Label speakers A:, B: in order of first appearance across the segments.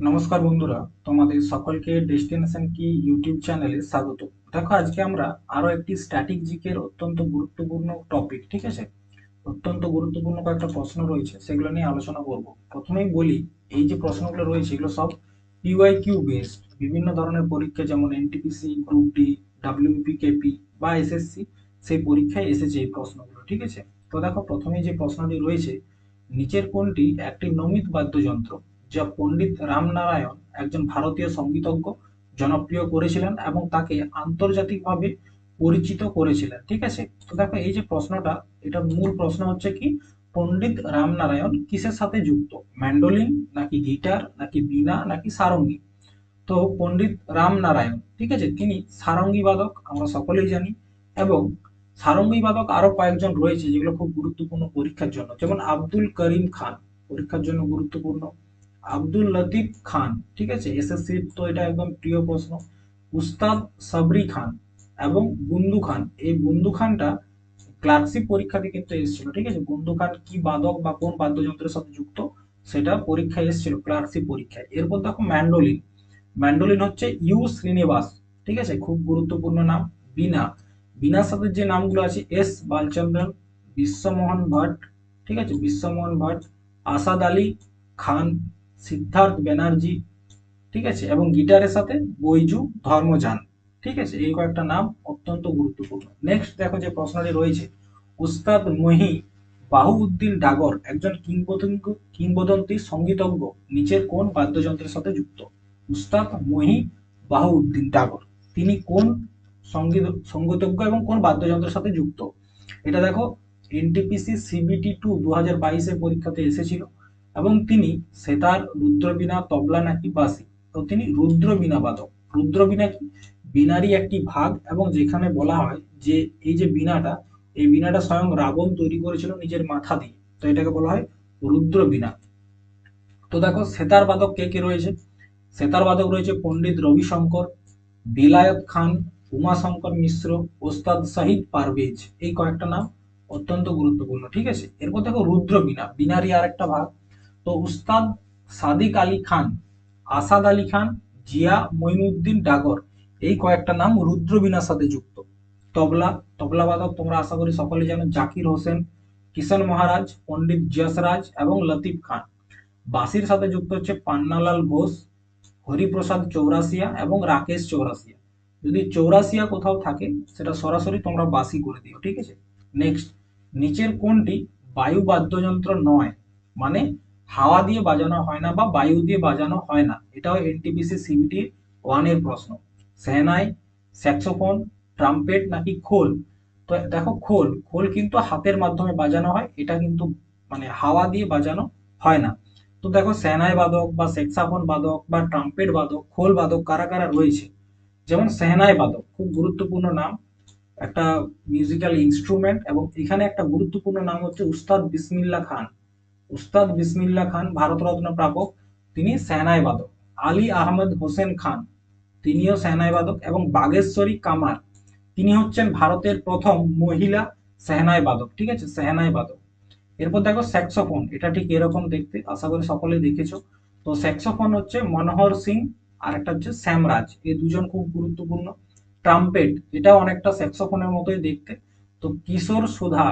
A: নমস্কার বন্ধুরা, তোমাদের সকলকে ডেস্টিনেশন কি ইউটিউব চ্যানেলে স্বাগত। দেখো, আজকে আমরা আরও একটি স্ট্যাটিক জিকের অত্যন্ত গুরুত্বপূর্ণ টপিক ঠিক আছে? অত্যন্ত গুরুত্বপূর্ণ কয়েকটা প্রশ্ন রয়েছে, সেগুলো নিয়ে আলোচনা করব। প্রথমেই বলি, এই যে প্রশ্নগুলো রয়েছে, এগুলো সব পিওয়াই কিউ বেসড বিভিন্ন ধরনের পরীক্ষা, যেমন NTPC group D WP KP বা এসএসসি সেই পরীক্ষায় এসেছে এই প্রশ্নগুলো, ঠিক আছে? তো দেখো, প্রথমেই যে প্রশ্নটি রয়েছে, নিচের কোনটি একটি নমিত বাদ্যযন্ত্র? যা পণ্ডিত রামনারায়ণ একজন ভারতীয় সঙ্গীতজ্ঞ জনপ্রিয় করেছিলেন এবং তাকে আন্তর্জাতিকভাবে পরিচিত করেছিলেন। ঠিক আছে? তো দেখো, এই যে প্রশ্নটা এটা মূল প্রশ্ন হচ্ছে কি, পণ্ডিত রামনারায়ণ কিসের সাথে যুক্ত? ম্যান্ডোলিন নাকি গিটার নাকি বীণা নাকি সারঙ্গী? তো পণ্ডিত রামনারায়ণ, ঠিক আছে, তিনি সারঙ্গী বাদক আমরা সকলেই জানি, এবং সারঙ্গী বাদক আরও কয়েকজন রয়েছে যেগুলো খুব গুরুত্বপূর্ণ পরীক্ষার জন্য। যেমন আব্দুল করিম খান, পরীক্ষার জন্য গুরুত্বপূর্ণ। আব্দুল লতিফ খান, ঠিক আছে? এসএসসি তো এটা একদম প্রিয় প্রশ্ন। উস্তাদ সাবরি খান এবং বুন্দু খান। এই বুন্দু খানটা ক্লার্কশিপ পরীক্ষাতে কিন্তু এসেছিল, ঠিক আছে? বুন্দু খান কি বাদক বা কোন বাদ্যযন্ত্রের সাথে যুক্ত? সেটা পরীক্ষায় এসেছিল, ক্লার্কশিপ পরীক্ষায়। এরপর দেখো ম্যান্ডোলিন। ম্যান্ডোলিন হচ্ছে ইউ শ্রীনিবাস, ঠিক আছে? খুব গুরুত্বপূর্ণ নাম, বিনা। বিনার সাথে যে নামগুলো আছে, এস বালচন্দ্রন, বিশ্বমোহন ভট্ট, ঠিক আছে? বিশ্বমোহন ভট্ট, আসাদ আলী খান সিদ্ধার্থ ব্যানার্জি, ঠিক আছে? এবং গিটারের সাথে বৈজু ধর্মযান, ঠিক আছে? এই কয়েকটা নাম অত্যন্ত গুরুত্বপূর্ণ। নেক্সট দেখো যে প্রশ্নটি রয়েছে। উস্তাদ মহি বাহুউদ্দিন ডাগর একজন কিংবদন্তি কিংবদন্তি সঙ্গীতজ্ঞ, নিচের কোন বাদ্যযন্ত্রের সাথে যুক্ত? উস্তাদ মহি বাহুউদ্দিন ডাগর। তিনি কোন সংগীত সঙ্গীতজ্ঞ এবং কোন বাদ্যযন্ত্রের সাথে যুক্ত? এটা দেখো এনটিপিসি সিবিটি টু দু হাজার বাইশের পরীক্ষাতে এসেছিল। এবং তিনি সেতার, রুদ্রবীণা, তবলা নাকি বাসি। তো তিনি রুদ্রবীণা বাদক। রুদ্রবীণা কি? বীণারই একটি ভাগ এবং যেখানে বলা হয় যে এই যে বীণাটা, এই বীণাটা স্বয়ং রাবণ তৈরি করেছিল নিজের মাথা দিয়ে। তো এটাকে বলা হয় রুদ্রবীণা। তো দেখো, সেতার বাদক কে কে রয়েছে? সেতার বাদক রয়েছে পণ্ডিত রবিশঙ্কর, বিলায়ত খান, উমাশঙ্কর মিশ্র, ওস্তাদ শাহিদ পারভেজ। এই কয়েকটা নাম অত্যন্ত গুরুত্বপূর্ণ, ঠিক আছে? এরপর দেখো রুদ্র বীণা বীণারই আর একটা ভাগ। তো উস্তাদ সাদিক আলী খান, আসাদ আলী খান, জিয়া মঈনুদ্দিন ডাগর, এই কয়েকটা নাম রুদ্রবীণার সাথে যুক্ত। তবলা তবলা বাদক তোমরা আশা করি সকলে জানো, জাকির হোসেন, কিষণ মহারাজ, পণ্ডিত যশরাজ এবং লতিফ খান। বাসির সাথে যুক্ত হচ্ছে পান্নালাল ঘোষ, হরিপ্রসাদ চৌরাসিয়া এবং রাকেশ চৌরাসিয়া যদি চৌরাসিয়া কোথাও থাকে, সেটা সরাসরি তোমরা বাসি করে দিও, ঠিক আছে? নেক্সট নিচের কোনটি বায়ু বাদ্যযন্ত্র নয়? মানে হাওয়া দিয়ে বাজানো হয় না বা বায়ু দিয়ে বাজানো হয় না। এটাও এনটিপিসি সিবিটি ওয়ানের প্রশ্ন। সেহনাই স্যাক্সোফোন, ট্রাম্পেট নাকি খোল? তো দেখো খোল খোল কিন্তু হাতের মাধ্যমে বাজানো হয়, এটা কিন্তু মানে হাওয়া দিয়ে বাজানো হয় না। তো দেখো সেহনাই বাদক বা স্যাক্সাফোন বাদক বা ট্রাম্পেট বাদক, খোল বাদক কারা কারা রয়েছে? যেমন সেহনাই বাদক, খুব গুরুত্বপূর্ণ নাম, একটা মিউজিক্যাল ইনস্ট্রুমেন্ট এবং এখানে একটা গুরুত্বপূর্ণ নাম হচ্ছে উস্তাদ বিসমিল্লা খান। উস্তাদ বিসমিল্লা খান, ভারতরত্ন প্রাপক, তিনি সেহনাই বাদক। আলী আহমদ হোসেন খান, তিনিও সেহনাই বাদক এবং বাগেশ্বরী কামার। তিনি হচ্ছেন ভারতের প্রথম মহিলা সেহনাই বাদক, ঠিক আছে? সেহনাই বাদক। এরপর দেখো স্যাক্সোফোন এটা ঠিক এরকম দেখতে, আশা করি সকলে দেখেছ। তো স্যাক্সোফোন হচ্ছে মনোহর সিং আর একটা হচ্ছে শ্যামরাজ। এই দুজন খুব গুরুত্বপূর্ণ। ট্রাম্পেট এটা অনেকটা স্যাক্সোফোনের মতোই দেখতে। তো কিশোর সুধা,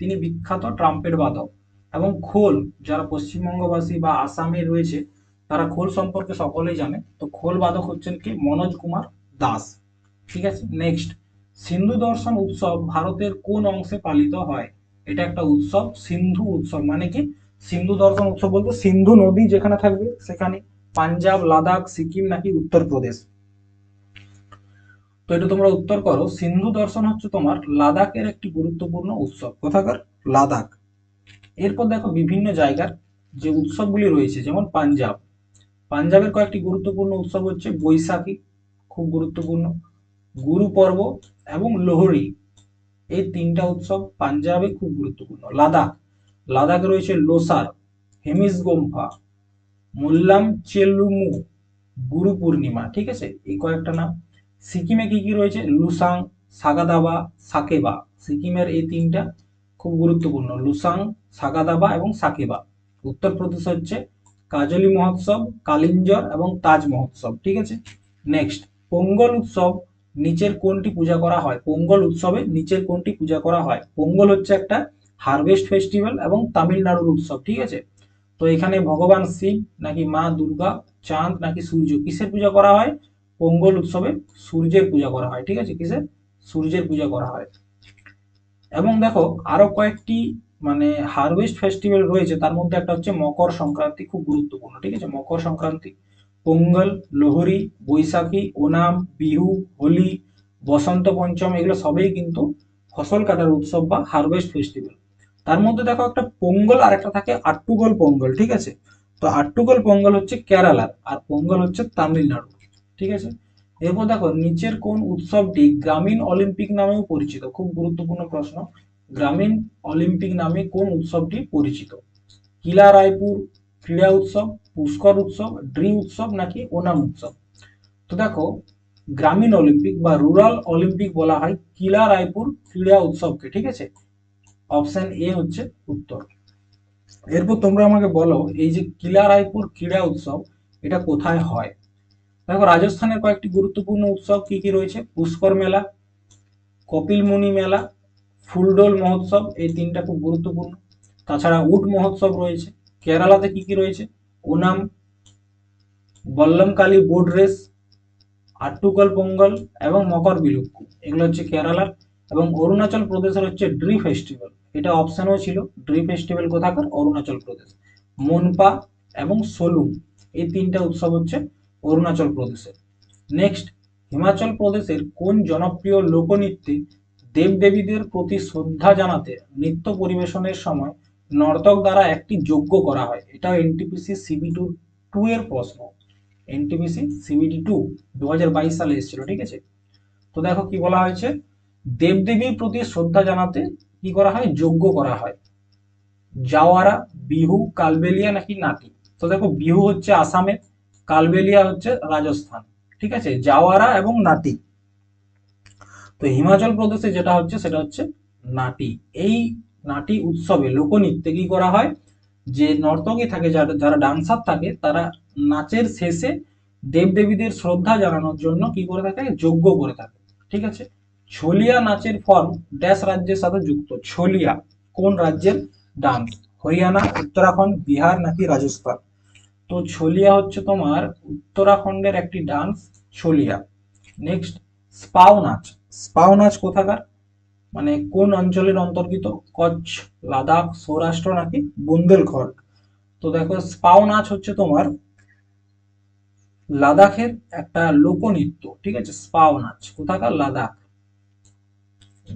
A: তিনি বিখ্যাত ট্রাম্পেট বাদক। এবং খোল, যারা পশ্চিমবঙ্গবাসী বা আসামে রয়েছে, তারা খোল সম্পর্কে সকলেই জানে। তো খোল বাদক হচ্ছেন কি? মনোজ কুমার দাস। ঠিক আছে? নেক্সট সিন্ধু দর্শন উৎসব ভারতের কোন অংশে পালিত হয়? এটা একটা উৎসব, সিন্ধু উৎসব। মানে কি? সিন্ধু দর্শন উৎসব বলতে সিন্ধু নদী যেখানে থাকবে, সেখানে পাঞ্জাব, লাদাখ, সিকিম নাকি উত্তরপ্রদেশ। তো এটা তোমরা উত্তর করো। সিন্ধু দর্শন হচ্ছে তোমার লাদাখের একটি গুরুত্বপূর্ণ উৎসব। কোথাকার? লাদাখ। এরপর দেখো বিভিন্ন জায়গার যে উৎসবগুলি রয়েছে, যেমন পাঞ্জাব। পাঞ্জাবের কয়েকটি গুরুত্বপূর্ণ উৎসব হচ্ছে বৈশাখী, খুব গুরুত্বপূর্ণ। গুরু পর্ব এবং লোহরি এই তিনটা উৎসব পাঞ্জাবে খুব গুরুত্বপূর্ণ। লাদাখ, লাদাখে রয়েছে লোসার হেমিস গোম্ফা মোল্লাম চেলুমু, গুরু পূর্ণিমা, ঠিক আছে? এই কয়েকটা নাম। সিকিমে কি কি রয়েছে? লুসাং, সাগাদাবা, সাকেবা। সিকিমের এই তিনটা খুব গুরুত্বপূর্ণ। লুসাং সাগাদাবা এবং সাকেবা। উত্তরপ্রদেশ হচ্ছে কাজলি মহোৎসব, কালিঞ্জর এবং তাজ মহোৎসব, ঠিক আছে? নেক্সট পোঙ্গল উৎসব, নিচের কোনটি পূজা করা হয়? পোঙ্গল উৎসবে নিচের কোনটি পূজা করা হয়? পোঙ্গল হচ্ছে একটা হারভেস্ট ফেস্টিভ্যাল এবং তামিলনাড়ুর উৎসব, ঠিক আছে? তো এখানে ভগবান শিব নাকি মা দুর্গা, চাঁদ নাকি সূর্য কিসের পূজা করা হয়? পোঙ্গল উৎসবে সূর্যের পূজা করা হয়, ঠিক আছে? কিসের? সূর্যের পূজা করা হয়। এবং দেখো, আরও কয়েকটি মানে হারভেস্ট ফেস্টিভ্যাল রয়েছে তার মধ্যে একটা হচ্ছে মকর সংক্রান্তি, খুব গুরুত্বপূর্ণ, ঠিক আছে? মকর সংক্রান্তি, পোঙ্গল, লোহরি, বৈশাখী, ওনাম, বিহু, হোলি, বসন্ত পঞ্চম, এগুলো সবই কিন্তু ফসল কাটার উৎসব বা হারভেস্ট ফেস্টিভ্যাল তার মধ্যে দেখো একটা পোঙ্গল, আর একটা থাকে আট্টুগল পোঙ্গল, ঠিক আছে? তো আট্টুগল পোঙ্গল হচ্ছে কেরালার, আর পোঙ্গল হচ্ছে তামিলনাড়ু ঠিক আছে? এরপর দেখো, নিচের কোন উৎসবটি গ্রামীণ অলিম্পিক নামেও পরিচিত? খুব গুরুত্বপূর্ণ প্রশ্ন। গ্রামীণ অলিম্পিক নামে কোন উৎসবটি পরিচিত? কিলা রায়পুর, ক্রীড়া উৎসব, পুষ্কর উৎসব, ড্রি উৎসব নাকি ওনাম উৎসব? তো দেখো, গ্রামীণ অলিম্পিক বা রুরাল অলিম্পিক বলা হয় কিলা রায়পুর ক্রীড়া উৎসবকে, ঠিক আছে? অপশন এ হচ্ছে উত্তর। এরপর তোমরা আমাকে বলো, এই যে কিলা রায়পুর ক্রীড়া উৎসব, এটা কোথায় হয়? দেখো, রাজস্থানের কয়েকটি গুরুত্বপূর্ণ উৎসব কি কি রয়েছে? পুষ্কর মেলা কপিলমুনি মেলা, ফুলডোল মহোৎসব, এই তিনটা খুব গুরুত্বপূর্ণ। তাছাড়া উট মহোৎসব রয়েছে। কেরালাতে কি কি রয়েছে? ওনাম, বল্লমকালী বোট রেস, আট্টুকল পোঙ্গল এবং মকর বিলুক্কু এগুলো হচ্ছে কেরালার এবং অরুণাচল প্রদেশের হচ্ছে ড্রি ফেস্টিভ্যাল। এটা অপশনও ছিল, ড্রি ফেস্টিভ্যাল কোথাকার? অরুণাচল প্রদেশ। মনপা এবং সোলুম। এই তিনটা উৎসব হচ্ছে অরুণাচল প্রদেশের। নেক্সট হিমাচল প্রদেশের কোন জনপ্রিয় লোকনৃত্যে দেবদেবীদের প্রতি শ্রদ্ধা জানাতে নৃত্য পরিবেশনের সময় নর্তক দ্বারা একটি যজ্ঞ করা হয়? এটাও এনটিপিসি সিবি টু টু এর প্রশ্ন। এনটিপিসি সিবিটি টু দু হাজার বাইশ সালে এসেছিল, ঠিক আছে? তো দেখো কি বলা হয়েছে? দেবদেবীর প্রতি শ্রদ্ধা জানাতে কি করা হয়? যজ্ঞ করা হয়। জাওয়ারা, বিহু, কালবেলিয়া নাকি নাটি তো দেখো, বিহু হচ্ছে আসামে কালবেলিয়া হচ্ছে রাজস্থান, ঠিক আছে? জাওয়ারা এবং নাটি। তো হিমাচল প্রদেশে যেটা হচ্ছে, সেটা হচ্ছে নাটি। এই নাটি উৎসবে লোকনৃত্যে কি করা হয়? যে নর্তকী থাকে, যারা যারা ডান্সার থাকে, তারা নাচের শেষে দেবদেবীদের শ্রদ্ধা জানানোর জন্য কি করে থাকে? যোগ্য করে থাকে, ঠিক আছে? ছলিয়া নাচের ফর্ম ড্যাশ রাজ্যের সাথে যুক্ত। ছলিয়া, কোন রাজ্যের? ডান্স। হরিয়ানা, উত্তরাখণ্ড, বিহার নাকি রাজস্থান? তো ছলিয়া হচ্ছে তোমার উত্তরাখণ্ডের একটি ডান্স, ছলিয়া। নেক্সট স্পাও নাচ স্পাও নাচ কোথাকার? মানে কোন অঞ্চলের অন্তর্গত? কচ্ছ, লাদাখ, সৌরাষ্ট্র নাকি বুন্দেলখণ্ড? তো দেখো স্পাও নাচ হচ্ছে তোমার লাদাখের একটা লোকনৃত্য, ঠিক আছে? স্পাও নাচ কোথাকার? লাদাখ।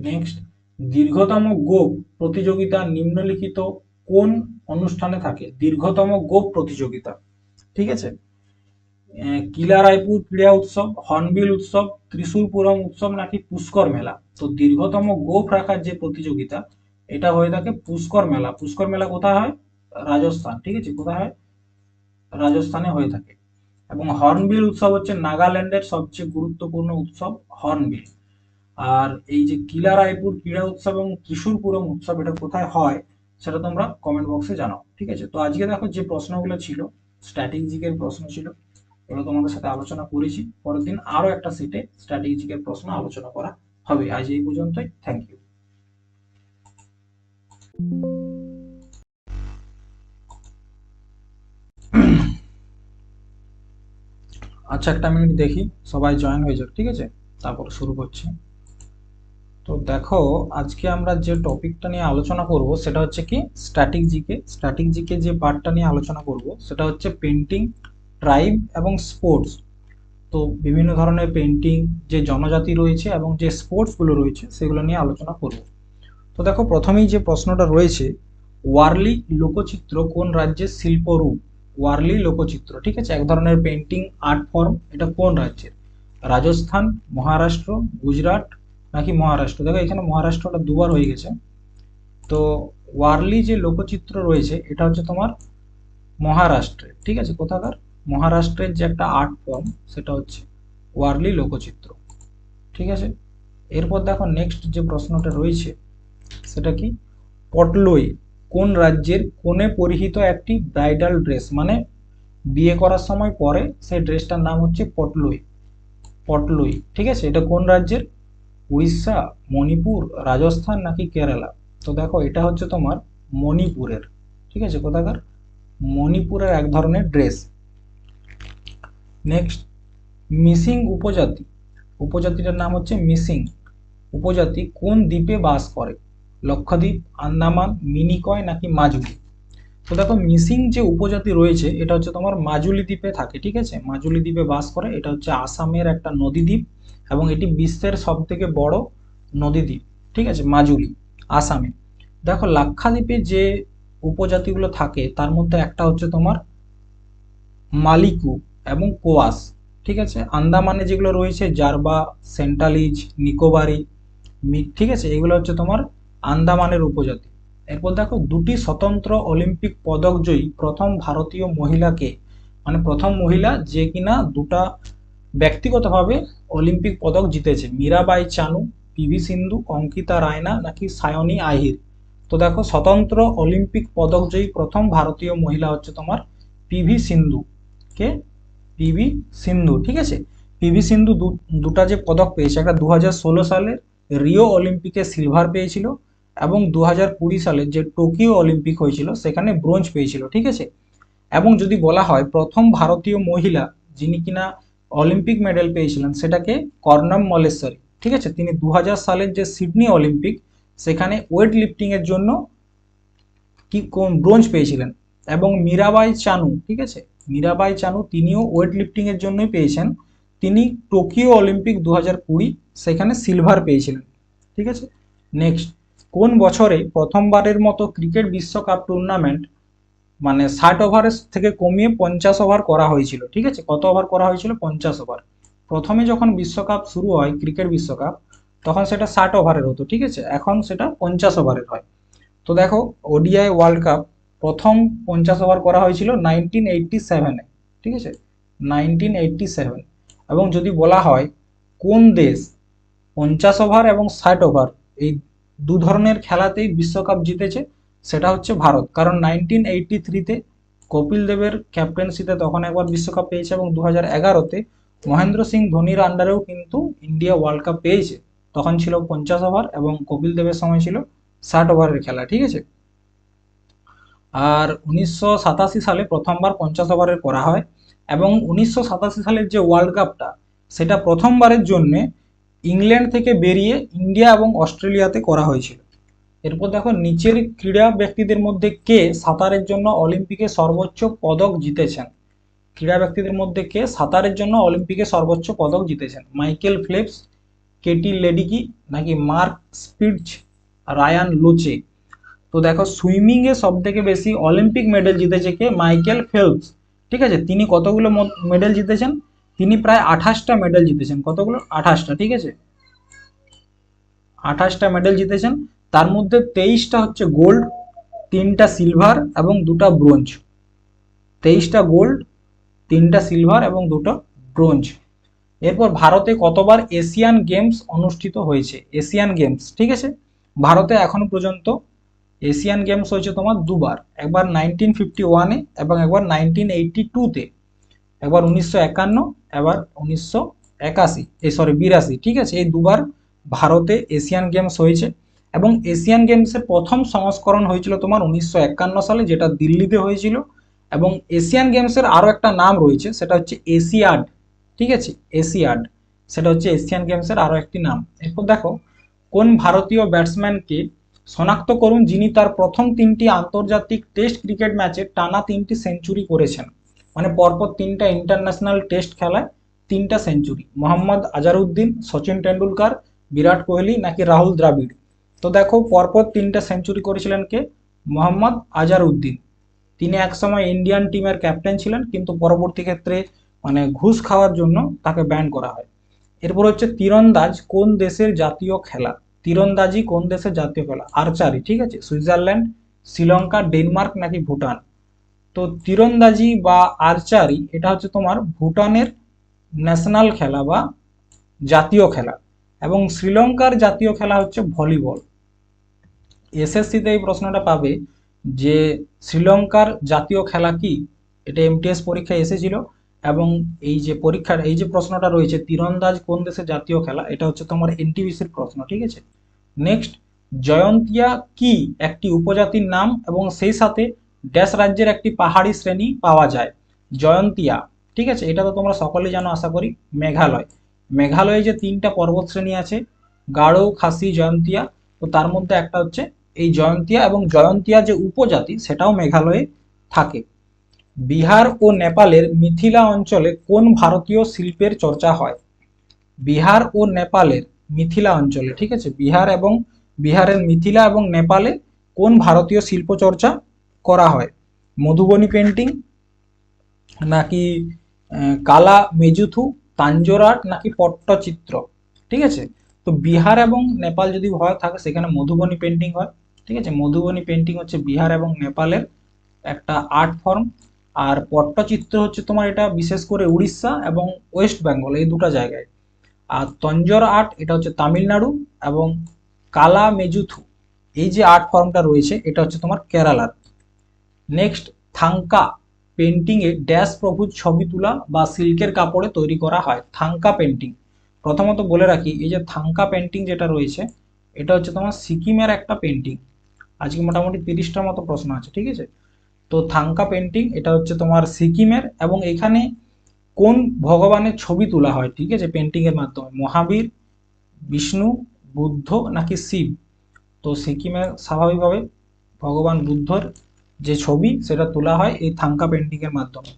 A: নেক্সট দীর্ঘতম গোপ প্রতিযোগিতা নিম্নলিখিত কোন অনুষ্ঠানে থাকে। দীর্ঘতম গোপ প্রতিযোগিতা। ঠিক আছে? কিলা রায়পুর ক্রীড়া উৎসব, হর্নবিল উৎসব, ত্রিশূলপুরম উৎসব নাকি পুষ্কর মেলা। তো দীর্ঘতম গোপ রাখার যে প্রতিযোগিতা, এটা হয়ে থাকে পুষ্কর মেলা। পুষ্কর মেলা কোথায় হয়? রাজস্থান। ঠিক আছে? কোথায় হয়? রাজস্থানে হয়ে থাকে। এবং হর্নবিল উৎসব হচ্ছে নাগাল্যান্ডের সবচেয়ে গুরুত্বপূর্ণ উৎসব, হর্নবিল। আর এই যে কিলা রায়পুর ক্রীড়া উৎসব এবং ত্রিশূলপুরম উৎসব, এটা কোথায় হয়? সেটা তোমরা কমেন্ট বক্সে জানাও, ঠিক আছে? তো আজকে দেখো যে প্রশ্নগুলো ছিল স্ট্র্যাটেজিকের প্রশ্ন ছিল এগুলো তোমাদের সাথে আলোচনা করেছি। পরের দিন আরও একটা সেটে স্ট্র্যাটেজিকের প্রশ্ন আলোচনা করা হবে। আজ এই পর্যন্তই। থ্যাংক ইউ আচ্ছা একটা মিনিট দেখি। সবাই জয়েন হয়ে যাক, ঠিক আছে? তারপর শুরু করছি। তো দেখো, আজকে আমরা যে টপিকটা নিয়ে আলোচনা করব, সেটা হচ্ছে কি? স্ট্যাটিক জিকে স্ট্যাটিক জিকে যে পার্টটা নিয়ে আলোচনা করব, সেটা হচ্ছে পেন্টিং ট্রাইব এবং স্পোর্টস তো বিভিন্ন ধরনের পেন্টিং যে জনজাতি রয়েছে এবং যে স্পোর্টসগুলো রয়েছে, সেগুলো নিয়ে আলোচনা করব। তো দেখো, প্রথমেই যে প্রশ্নটা রয়েছে, ওয়ার্লি লোকচিত্র কোন রাজ্যের শিল্পরূপ? ওয়ার্লি লোকচিত্র, ঠিক আছে? এক ধরনের পেন্টিং আর্ট ফর্ম এটা কোন রাজ্যের? রাজস্থান, মহারাষ্ট্র, গুজরাট নাকি মহারাষ্ট্র? দেখো, এখানে মহারাষ্ট্রটা দুবার হয়ে গেছে। তো ওয়ার্লি যে লোকচিত্র রয়েছে, এটা হচ্ছে তোমার মহারাষ্ট্রে ঠিক আছে? কোথাকার? মহারাষ্ট্রের যে একটা আর্ট ফর্ম, সেটা হচ্ছে ওয়ার্লি লোকচিত্র, ঠিক আছে? এরপর দেখো নেক্সট যে প্রশ্নটা রয়েছে, সেটা কি? পটলই কোন রাজ্যের কোণে পরিহিত একটি ব্রাইডাল ড্রেস? মানে বিয়ে করার সময় পরে সেই ড্রেসটার নাম হচ্ছে পটলই পটলই, ঠিক আছে? এটা কোন রাজ্যের? উড়িষ্যা, মণিপুর, রাজস্থান নাকি কেরালা? তো দেখো, এটা হচ্ছে তোমার মণিপুরের। ঠিক আছে, কোথাকার? মণিপুরের এক ধরনের ড্রেস নেক্সট মিসিং উপজাতি। উপজাতিটার নাম হচ্ছে মিসিং। উপজাতি কোন দ্বীপে বাস করে? লক্ষদ্বীপ, আন্দামান, মিনিকয় নাকি মাজুলি? তো দেখো, মিসিং যে উপজাতি রয়েছে, এটা হচ্ছে তোমার মাজুলি দ্বীপে থাকে, ঠিক আছে? মাজুলি দ্বীপে বাস করে, এটা হচ্ছে আসামের একটা নদী দ্বীপ এবং এটি বিশ্বের সব থেকে বড় নদী দ্বীপ, ঠিক আছে? মাজুলি, আসামে। দেখো, লাক্ষাদ্বীপে যে উপজাতিগুলো থাকে, তার মধ্যে একটা হচ্ছে তোমার মালিকু এবং কোয়াস, ঠিক আছে? আন্দামানে যেগুলো রয়েছে, জারবা সেন্টালিজ নিকোবারি ঠিক আছে? এগুলো হচ্ছে তোমার আন্দামানের উপজাতি। এরপর দেখো, দুটি স্বতন্ত্র অলিম্পিক পদক জয়ী প্রথম ভারতীয় মহিলাকে মানে প্রথম মহিলা যে কিনা দুটা ব্যক্তিগতভাবে অলিম্পিক পদক জিতেছে। মীরাবাই চানু পিভি সিন্ধু, অঙ্কিতা রায়না নাকি সায়নী আহির? তো দেখো, স্বতন্ত্র অলিম্পিক পদক জয়ী প্রথম ভারতীয় মহিলা হচ্ছে তোমার পিভি সিন্ধু। কে? পিভি সিন্ধু, ঠিক আছে? পিভি সিন্ধু দুটা যে পদক পেয়েছে, একটা দু হাজার ষোলো সালের রিও অলিম্পিকে সিলভার পেয়েছিল এবং দু সালে যে টোকিও অলিম্পিক হয়েছিল, সেখানে ব্রোঞ্জ পেয়েছিল, ঠিক আছে? এবং যদি বলা হয়, প্রথম ভারতীয় মহিলা যিনি কিনা অলিম্পিক মেডেল পেয়েছিলেন, সেটাকে কর্ণম মলেশ্বরী ঠিক আছে? তিনি দু হাজার সালের যে সিডনি অলিম্পিক, সেখানে ওয়েট লিফটিং এর জন্য কি কোন ব্রোঞ্জ পেয়েছিলেন? এবং মীরাবাই চানু, ঠিক আছে? মীরাবাই চানু তিনিও ওয়েট লিফটিং এর জন্যই পেয়েছেন। তিনি টোকিও অলিম্পিক দু সেখানে সিলভার পেয়েছিলেন। ঠিক আছে? নেক্সট কোন বছরে প্রথমবারের মতো ক্রিকেট বিশ্বকাপ টুর্নামেন্ট মানে ষাট ওভারের থেকে কমিয়ে পঞ্চাশ ওভার করা হয়েছিল, ঠিক আছে? কত ওভার করা হয়েছিল? পঞ্চাশ ওভার প্রথমে যখন বিশ্বকাপ শুরু হয়, ক্রিকেট বিশ্বকাপ, তখন সেটা ষাট ওভারের হতো, ঠিক আছে? এখন সেটা পঞ্চাশ ওভারের হয়। তো দেখো ওডিআই ওয়ার্ল্ড কাপ প্রথম পঞ্চাশ ওভার করা হয়েছিল নাইনটিন এইটটি সেভেনে ঠিক আছে? নাইনটিন এইটটি সেভেন এবং যদি বলা হয়, কোন দেশ পঞ্চাশ ওভার এবং ষাট ওভার এই দু ধরনের খেলাতেই বিশ্বকাপ জিতেছে? সেটা হচ্ছে ভারত। কারণ নাইনটিন এইটটি থ্রিতে কপিল দেবের ক্যাপ্টেন্সিতে তখন একবার বিশ্বকাপ পেয়েছে এবং দু হাজার এগারোতে মহেন্দ্র সিং ধোনির আন্ডারেও কিন্তু ইন্ডিয়া ওয়ার্ল্ড কাপ পেয়েছে। তখন ছিল পঞ্চাশ ওভার এবং কপিল দেবের সময় ছিল ষাট ওভারের খেলা, ঠিক আছে? আর উনিশশো সাতাশি সালে প্রথমবার পঞ্চাশ ওভারের করা হয় এবং উনিশশো সাতাশি সালের যে ওয়ার্ল্ড কাপটা সেটা প্রথমবারের জন্যে ইংল্যান্ড থেকে বেরিয়ে ইন্ডিয়া এবং অস্ট্রেলিয়াতে করা হয়েছিল। এরপর দেখো, নিচের ক্রীড়া ব্যক্তিদের মধ্যে কে সাঁতারের জন্য অলিম্পিকে সর্বোচ্চ পদক জিতেছেন? ক্রীড়া ব্যক্তিদের মধ্যে কে সাঁতারের জন্য অলিম্পিকে সর্বোচ্চ পদক জিতেছেন? মাইকেল ফ্লেপস, কেটি লেডিকি নাকি মার্ক স্পিডস রায়ান লোচে? তো দেখো, সুইমিং এ সব থেকে বেশি অলিম্পিক মেডেল জিতেছে কে? Michael Phelps. ঠিক আছে, তিনি কতগুলো মেডেল জিতেছেন? তিনি প্রায় আঠাশটা মেডেল জিতেছেন। কতগুলো? আঠাশটা, ঠিক আছে? আঠাশটা মেডেল জিতেছেন। তার মধ্যে তেইশটা হচ্ছে গোল্ড তিনটা সিলভার এবং দুটা ব্রোঞ্জ তেইশটা গোল্ড তিনটা সিলভার এবং দুটো ব্রোঞ্জ এরপর ভারতে কতবার এশিয়ান গেমস অনুষ্ঠিত হয়েছে? এশিয়ান গেমস ঠিক আছে? ভারতে এখনও পর্যন্ত এশিয়ান গেমস হয়েছে তোমার দুবার। একবার নাইনটিন ফিফটি ওয়ানে এবং একবার নাইনটিন এইটটি টুতে একবার উনিশশো একান্ন এবার উনিশশো একাশি। এই সরি বিরাশি, ঠিক আছে? এই দুবার ভারতে এশিয়ান গেমস হয়েছে। এবং এশিয়ান গেমসের প্রথম সংস্করণ হয়েছিল তোমার উনিশশো একান্ন সালে, যেটা দিল্লিতে হয়েছিল। এবং এশিয়ান গেমসের আরও একটা নাম রয়েছে, সেটা হচ্ছে এশিয়াড, ঠিক আছে? এশিয়াড, সেটা হচ্ছে এশিয়ান গেমসের আরও একটি নাম। এরপর দেখো, কোন ভারতীয় ব্যাটসম্যানকে শনাক্ত করুন যিনি তার প্রথম তিনটি আন্তর্জাতিক টেস্ট ক্রিকেট ম্যাচে টানা তিনটি সেঞ্চুরি করেছেন। মানে পরপর তিনটা ইন্টারন্যাশনাল টেস্ট খেলায় তিনটা সেঞ্চুরি। মোহাম্মদ আজারউদ্দিন, সচিন টেন্ডুলকার বিরাট কোহলি নাকি রাহুল দ্রাবিড়? তো দেখো, পরপর তিনটা সেঞ্চুরি করেছিলেন কে? মোহাম্মদ আজারউদ্দিন। তিনি একসময় ইন্ডিয়ান টিমের ক্যাপ্টেন ছিলেন, কিন্তু পরবর্তী ক্ষেত্রে মানে ঘুষ খাওয়ার জন্য তাকে ব্যান করা হয়। এরপর হচ্ছে তীরন্দাজ, কোন দেশের জাতীয় খেলা? তীরন্দাজি, কোন দেশের জাতীয় খেলা? আর্চারি, ঠিক আছে? সুইজারল্যান্ড, শ্রীলঙ্কা, ডেনমার্ক নাকি ভুটান? তো তীরন্দাজি বা আর্চারি, এটা হচ্ছে তোমার ভুটানের ন্যাশনাল খেলা বা জাতীয় খেলা। এবং শ্রীলঙ্কার জাতীয় খেলা হচ্ছে ভলিবল। এসএসসিতে এই প্রশ্নটা পাবে যে শ্রীলঙ্কার জাতীয় খেলা কি? এটা এমটিএস পরীক্ষায় এসেছিল এবং এই যে পরীক্ষার, এই যে প্রশ্নটা রয়েছে, তীরন্দাজ কোন দেশের জাতীয় খেলা? এটা হচ্ছে তোমার এনটিভিসির প্রশ্ন, ঠিক আছে? নেক্সট জয়ন্তিয়া কি একটি উপজাতির নাম এবং সেই সাথে ড্যাশ রাজ্যের একটি পাহাড়ি শ্রেণি পাওয়া যায়? জয়ন্তিয়া, ঠিক আছে? এটা তো তোমরা সকলেই জানো, আশা করি, মেঘালয়। মেঘালয়ে যে তিনটা পর্বত শ্রেণি আছে, গাঢ়, খাসি, জয়ন্তিয়া, তো তার মধ্যে একটা হচ্ছে এই জয়ন্তিয়া এবং জয়ন্তিয়া যে উপজাতি, সেটাও মেঘালয়ে থাকে। বিহার ও নেপালের মিথিলা অঞ্চলে কোন ভারতীয় শিল্পের চর্চা হয়? বিহার ও নেপালের মিথিলা অঞ্চলে, ঠিক আছে? বিহার এবং বিহারের মিথিলা এবং নেপালে কোন ভারতীয় শিল্প চর্চা করা হয়? মধুবনী পেন্টিং নাকি কালা মেজুথু, তাঞ্জোর আর্ট, নাকি পট্টচিত্র? ঠিক আছে? তো বিহার এবং নেপাল যদি হয়, থাকে সেখানে মধুবনী পেন্টিং হয়। ঠিক আছে? মধুবনী পেন্টিং হচ্ছে বিহার এবং নেপালের একটা আর্ট ফর্ম আর পট্টচিত্র হচ্ছে তোমার এটা বিশেষ করে উড়িষ্যা এবং ওয়েস্ট বেঙ্গল, এই দুটো জায়গায়। আর তঞ্জোর আর্ট এটা হচ্ছে তামিলনাড়ু এবং কালা মেজুথু এই যে আর্ট ফর্মটা রয়েছে, এটা হচ্ছে তোমার কেরালার। নেক্সট থাঙ্কা পেন্টিং এ ড্যাশ প্রভুর ছবি তোলা বা সিল্কের কাপড়ে তৈরি করা হয়, থাঙ্কা পেন্টিং প্রথমত বলে রাখি, এই যে থাঙ্কা পেন্টিং যেটা রয়েছে, এটা হচ্ছে তোমার সিকিমের একটা পেন্টিং আজকে মোটামুটি তিরিশটার মতো প্রশ্ন আছে, ঠিক আছে? তো থাঙ্কা পেন্টিং, এটা হচ্ছে তোমার সিকিমের এবং এখানে কোন ভগবানের ছবি তোলা হয়, ঠিক আছে? পেন্টিং এর মাধ্যমে। মহাবীর, বিষ্ণু, বুদ্ধ নাকি শিব? তো সিকিমের স্বাভাবিকভাবে ভগবান বুদ্ধর যে ছবি, সেটা তোলা হয় এই থাঙ্কা পেন্টিং এর মাধ্যমে।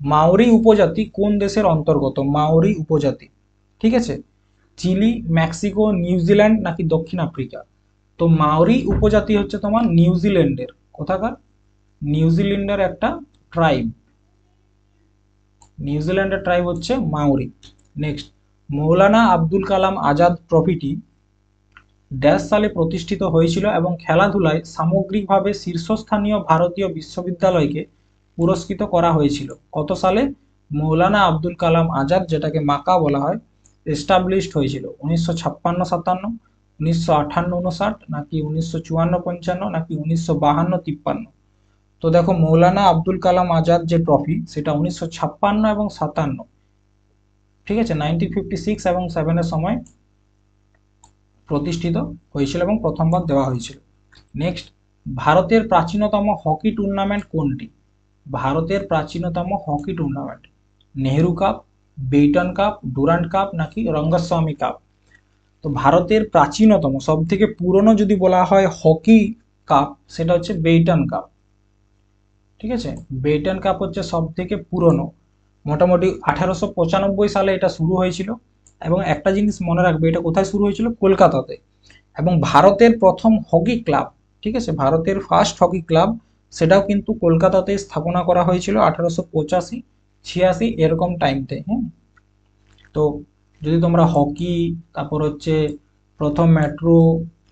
A: মাওরি উপজাতি কোন দেশের অন্তর্গত? মাওরি উপজাতি, ঠিক আছে? চিলি, মেক্সিকো, নিউজিল্যান্ড নাকি দক্ষিণ আফ্রিকা? তো মাওরি উপজাতি হচ্ছে তোমার নিউজিল্যান্ডের কোথাকার? নিউজিল্যান্ডের একটা ট্রাইব নিউজিল্যান্ডের ট্রাইব হচ্ছে মাওরি। নেক্সট মৌলানা আব্দুল কালাম আজাদ ট্রফিটি ড্যাশ সালে প্রতিষ্ঠিত হয়েছিল এবং খেলাধুলায় সামগ্রিকভাবে শীর্ষস্থানীয় ভারতীয় বিশ্ববিদ্যালয়কে পুরস্কৃত করা হয়েছিল। কত সালে? মৌলানা আব্দুল কালাম আজাদ যেটাকে মাকা বলা হয় এস্টাবলিশড হয়েছিল। উনিশশো ছাপ্পান্ন সাতান্ন। উনিশশো আটান্ন উনষাট নাকি উনিশশো চুয়ান্ন পঞ্চান্ন নাকি উনিশশো বাহান্ন তিপ্পান্ন? তো দেখো মৌলানা আব্দুল কালাম আজাদ যে ট্রফি সেটা উনিশশো ছাপ্পান্ন এবং সাতান্ন। ঠিক আছে? নাইনটিন ফিফটি সিক্স এবং সেভেনের সময় প্রতিষ্ঠিত হয়েছিল এবং প্রথমবার দেওয়া হয়েছিল। নেক্সট ভারতের প্রাচীনতম হকি টুর্নামেন্ট কোনটি? ভারতের প্রাচীনতম hockey tournament Nehru cup Beighton cup Durand cup নাকি রঙ্গস্বামী কাপ তো ভারতের প্রাচীনতম সব থেকে পুরনো যদি বলা হয় হকি কাপ, সেটা হচ্ছে বেইটন কাপ। ঠিক আছে? বেইটন কাপ হচ্ছে সব থেকে পুরনো। মোটামুটি আঠারোশো পঁচানব্বই সালে এটা শুরু হয়েছিল এবং একটা জিনিস মনে রাখবে, এটা কোথায় শুরু হয়েছিল? কলকাতাতে। এবং ভারতের প্রথম হকি ক্লাব, ঠিক আছে? ভারতের ফার্স্ট হকি ক্লাব, সেটাও কিন্তু কলকাতাতে স্থাপনা করা হয়েছিল আঠারোশো পঁচাশি, ছিয়াশি, এরকম টাইমতে হ্যাঁ তো যদি তোমরা হকি, তারপর হচ্ছে প্রথম মেট্রো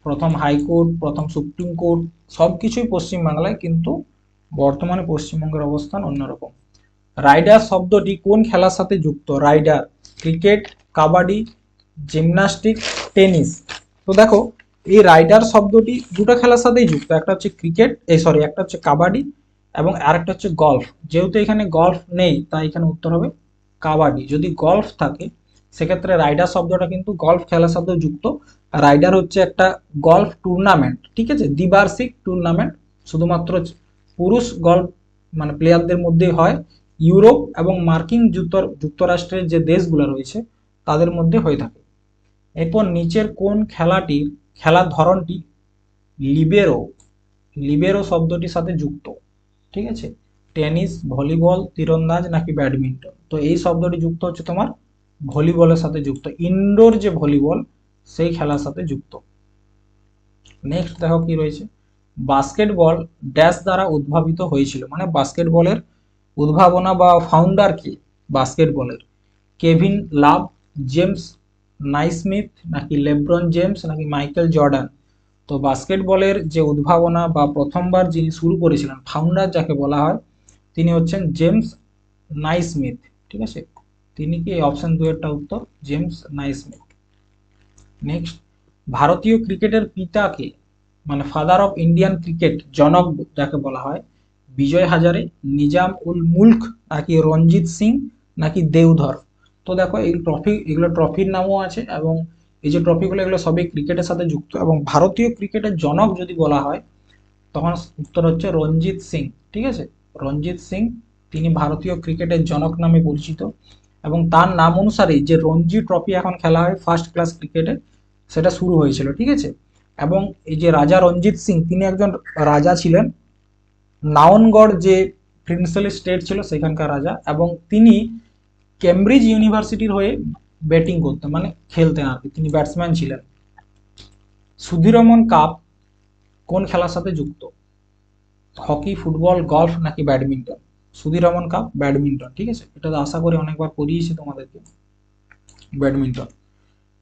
A: প্রথম হাইকোর্ট প্রথম সুপ্রিম কোর্ট সব কিছুই পশ্চিমবাংলায়, কিন্তু বর্তমানে পশ্চিমবঙ্গের অবস্থান অন্যরকম। রাইডার শব্দটি কোন খেলার সাথে যুক্ত? Raider, cricket, kabaddi, gymnastic, tennis. তো দেখো, এই রাইডার শব্দটি দুটো খেলার সাথেই যুক্ত, একটা হচ্ছে ক্রিকেট এই সরি একটা হচ্ছে কাবাডি এবং আরেকটা হচ্ছে গলফ যেহেতু এখানে গলফ নেই, তাই এখানে উত্তর হবে কাবাডি। যদি গলফ থাকে সেক্ষেত্রে রাইডার শব্দটা কিন্তু গলফ খেলার সাথেও যুক্ত। রাইডার হচ্ছে একটা গলফ টুর্নামেন্ট ঠিক আছে? দ্বিবার্ষিক টুর্নামেন্ট শুধুমাত্র পুরুষ গলফ মানে প্লেয়ারদের মধ্যেই হয়। ইউরোপ এবং মার্কিন যুক্ত, যুক্তরাষ্ট্রের যে দেশগুলো রয়েছে, তাদের মধ্যে হয়ে থাকে। এরপর নিচের কোন খেলাটির, খেলার ধরনটি লিবেরো লিবেরো শব্দটির সাথে যুক্ত, ঠিক আছে? টেনিস, ভলিবল, তীরন্দাজ নাকি ব্যাডমিন্টন? তো এই শব্দটি যুক্ত হচ্ছে তোমার ভলিবলের সাথে যুক্ত ইনডোর যে ভলিবল, সেই খেলার সাথে যুক্ত। নেক্সট দেখো কি রয়েছে। বাস্কেটবল ড্যাশ দ্বারা উদ্ভাবিত হয়েছিল। মানে বাস্কেটবলের উদ্ভাবনা বা ফাউন্ডার কি? বাস্কেটবলের কেভিন লাভ জেমস নাইসমিথ নাকি লেব্রন জেমস নাকি মাইকেল জর্ডান তো বাস্কেটবলের যে উদ্ভাবনা বা প্রথমবার যিনি শুরু করেছিলেন ফাউন্ডার যাকে বলা হয়, তিনি হচ্ছেন জেমস নাইসমিথ ঠিক আছে? তিনি কি এই অপশন দুয়েরটা উত্তর? James Naismith. নেক্সট ভারতীয় ক্রিকেটের পিতাকে মানে ফাদার অফ ইন্ডিয়ান ক্রিকেট জনক যাকে বলা হয়, বিজয় হাজারে, নিজাম উল মুল্ক, নাকি রঞ্জিত সিং, নাকি দেওধর তো দেখো, এই ট্রফি এগুলো ট্রফির নামও আছে এবং এই যে ট্রফিগুলো এগুলো সবই ক্রিকেটের সাথে যুক্ত এবং ভারতীয় ক্রিকেটের জনক যদি বলা হয়, তখন উত্তর হচ্ছে রঞ্জিত সিং, ঠিক আছে? রঞ্জিত সিং, তিনি ভারতীয় ক্রিকেটের জনক নামে পরিচিত। এবং তার নাম অনুসারে যে রঞ্জি ট্রফি এখন খেলা হয় ফার্স্ট ক্লাস ক্রিকেটে সেটা শুরু হয়েছিল, ঠিক আছে? এবং এই যে রাজা রঞ্জিত সিং, তিনি একজন রাজা ছিলেন। নাওনগড় যে প্রিন্সেলি স্টেট ছিল সেখানকার রাজা এবং তিনি কেমব্রিজ ইউনিভার্সিটির হয়ে ব্যাটিং করতেন মানে খেলতেন আর কি। তিনি ব্যাটসম্যান ছিলেন। সুধীরমন কাপ কোন খেলার সাথে যুক্ত? হকি, ফুটবল গলফ নাকি ব্যাডমিন্টন? সুধীরমন কাপ, ব্যাডমিন্টন, ঠিক আছে? এটা তো আশা করি অনেকবার পড়িয়েছি তোমাদেরকে। ব্যাডমিন্টন।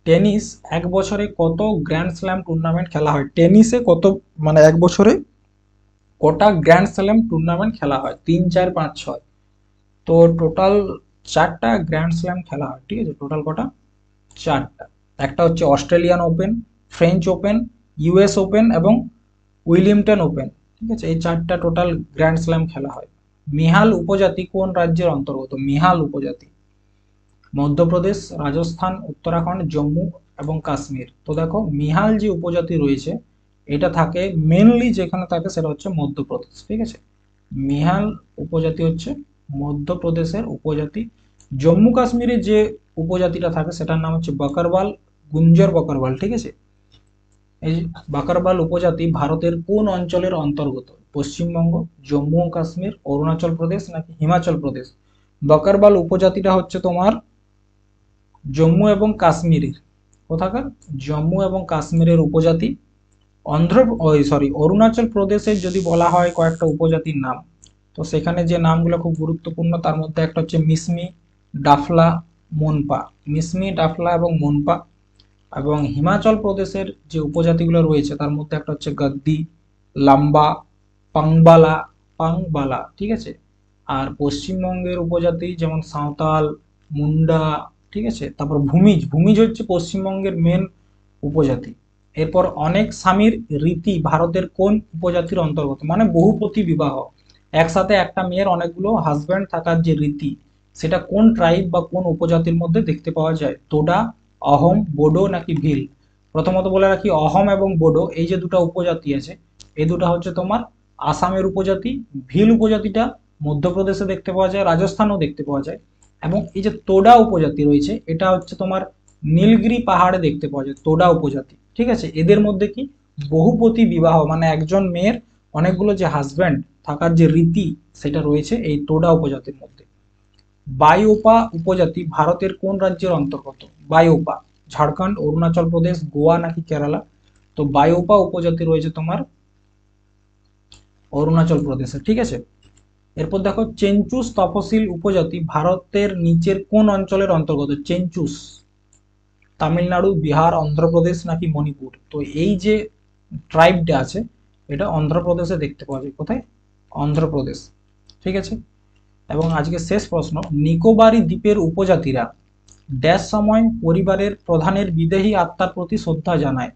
A: টেনিস, এক বছরে কত গ্র্যান্ড স্ল্যাম টুর্নামেন্ট খেলা হয়? টেনিসে কত মানে এক বছরে কটা গ্র্যান্ড স্ল্যাম টুর্নামেন্ট খেলা হয়? তিন, চার, পাঁচ, ছয়। তো টোটাল চারটা গ্র্যান্ড স্ল্যাম খেলা হয়, ঠিক আছে? টোটাল কটা? চারটা। একটা হচ্ছে Australian Open French Open US Open এবং উইলিয়ামটন ওপেন ঠিক আছে? এই চারটা টোটাল গ্র্যান্ড স্ল্যাম খেলা হয়। মিহাল উপজাতি কোন রাজ্যের অন্তর্গত? মিহাল উপজাতি। মধ্যপ্রদেশ, রাজস্থান, উত্তরাখণ্ড, জম্মু এবং কাশ্মীর। তো দেখো, মিহাল যে উপজাতি রয়েছে, এটা থাকে মেনলি যেখানে থাকে সেটা হচ্ছে মধ্যপ্রদেশ, ঠিক আছে? মিহাল উপজাতি হচ্ছে মধ্যপ্রদেশের উপজাতি। জম্মু কাশ্মীরে যে উপজাতিটা থাকে, সেটার নাম হচ্ছে বকরবাল গুঞ্জর বকরবাল ঠিক আছে? এই বাকারবাল উপজাতি ভারতের কোন অঞ্চলের অন্তর্গত? পশ্চিমবঙ্গ, জম্মু ও কাশ্মীর, অরুণাচল প্রদেশ নাকি হিমাচল প্রদেশ? বকারবাল উপজাতিটা হচ্ছে তোমার জম্মু এবং কাশ্মীরের। কোথাকার? জম্মু এবং কাশ্মীরের উপজাতি। অন্ধ্র, ওই সরি, অরুণাচল প্রদেশের যদি বলা হয় কয়েকটা উপজাতির নাম, তো সেখানে যে নামগুলো খুব গুরুত্বপূর্ণ, তার মধ্যে একটা হচ্ছে মিসমি, ডাফলা, মনপা। মিসমি, ডাফলা এবং মনপা। এবং হিমাচল প্রদেশের যে উপজাতিগুলো রয়েছে, তার মধ্যে একটা হচ্ছে গদ্দি, লাম্বা পাংবালা পাংবালা, ঠিক আছে? আর পশ্চিমবঙ্গের উপজাতি যেমন সাঁওতাল, মুন্ডা, ঠিক আছে? তারপর ভূমিজ ভূমিজ হচ্ছে পশ্চিমবঙ্গের মেন উপজাতি। এরপর অনেক স্বামীর রীতি ভারতের কোন উপজাতির অন্তর্গত? মানে বহুপতি বিবাহ একসাথে একটা মেয়ের অনেকগুলো হাজব্যান্ড থাকার যে রীতি, সেটা কোন ট্রাইব বা কোন উপজাতির মধ্যে দেখতে পাওয়া যায়? তোডা, অহম, বোডো নাকি ভিল? প্রথমত বলে রাখি অহম এবং বোডো, এই যে দুটো উপজাতি আছে, এই দুটো হচ্ছে তোমার আসামের উপজাতি, ভিল উপজাতিটা মধ্যপ্রদেশে দেখতে পাওয়া যায়, রাজস্থানেও দেখতে পাওয়া যায়। এবং এই যে তোডা উপজাতি রয়েছে, এটা হচ্ছে তোমার নীলগিরি পাহাড়ে দেখতে পাওয়া যায়, তোডা উপজাতি। ঠিক আছে? এদের মধ্যে কি বহুপতি বিবাহ মানে একজন মেয়ের অনেকগুলো যে হাজব্যান্ড থাকার যে রীতি সেটা রয়েছে এই তোডা উপজাতির মধ্যে। বায়োপা উপজাতি ভারতের কোন রাজ্যের অন্তর্গত? বায়োপা ঝাড়খণ্ড, অরুণাচল প্রদেশ, গোয়া নাকি কেরালা? তো বায়োপা উপজাতি রয়েছে তোমার অরুণাচল প্রদেশে, ঠিক আছে? এরপর দেখো, চেঞ্চুস তপশিল উপজাতি ভারতের নিচের কোন অঞ্চলের অন্তর্গত? চেঞ্চুস, তামিলনাড়ু, বিহার, অন্ধ্রপ্রদেশ নাকি মণিপুর? তো এই যে ট্রাইবটা আছে, এটা অন্ধ্রপ্রদেশে দেখতে পাওয়া যায়। কোথায়? অন্ধ্রপ্রদেশ, ঠিক আছে? এবং আজকে শেষ প্রশ্ন, নিকোবারি দ্বীপের উপজাতিরা ড্যাশ সময় পরিবারের প্রধানের বিদেহী আত্মার প্রতি শ্রদ্ধা জানায়।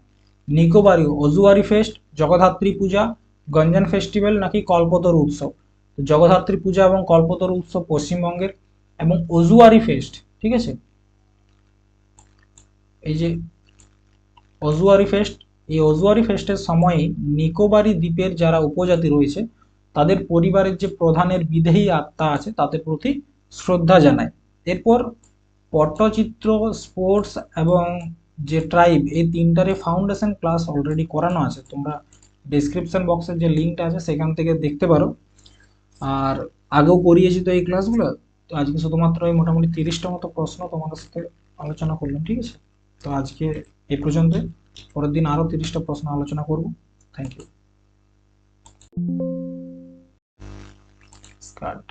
A: নিকোবারি অজুয়ারি ফেস্ট, জগদ্ধাত্রী পূজা গঞ্জান ফেস্টিভ্যাল নাকি কল্পতরু উৎসব? জগদ্ধাত্রী পূজা এবং কল্পতরু উৎসব পশ্চিমবঙ্গের এবং অজুয়ারি ফেস্ট ঠিক আছে? এই যে অজুয়ারি ফেস্ট এই অজুয়ারি ফেস্টের সময়ে নিকোবারি দ্বীপের যারা উপজাতি রয়েছে, তাদের পরিবারের যে প্রধানের বিদেহী আত্মা আছে, তাদের প্রতি শ্রদ্ধা জানায়। এরপর পট্টচিত্র স্পোর্টস এবং যে ট্রাইব এই তিনটারে ফাউন্ডেশন ক্লাস অলরেডি করানো আছে। তোমরা ডিসক্রিপশন বক্সের যে লিঙ্কটা আছে, সেখান থেকে দেখতে পারো। আর আগেও করিয়েছি তো এই ক্লাসগুলো তো আজকে শুধুমাত্র এই মোটামুটি তিরিশটা মতো প্রশ্ন তোমাদের সাথে আলোচনা করলাম, ঠিক আছে? তো আজকে এই পর্যন্ত পরের দিন আরও তিরিশটা প্রশ্ন আলোচনা করব। Thank you start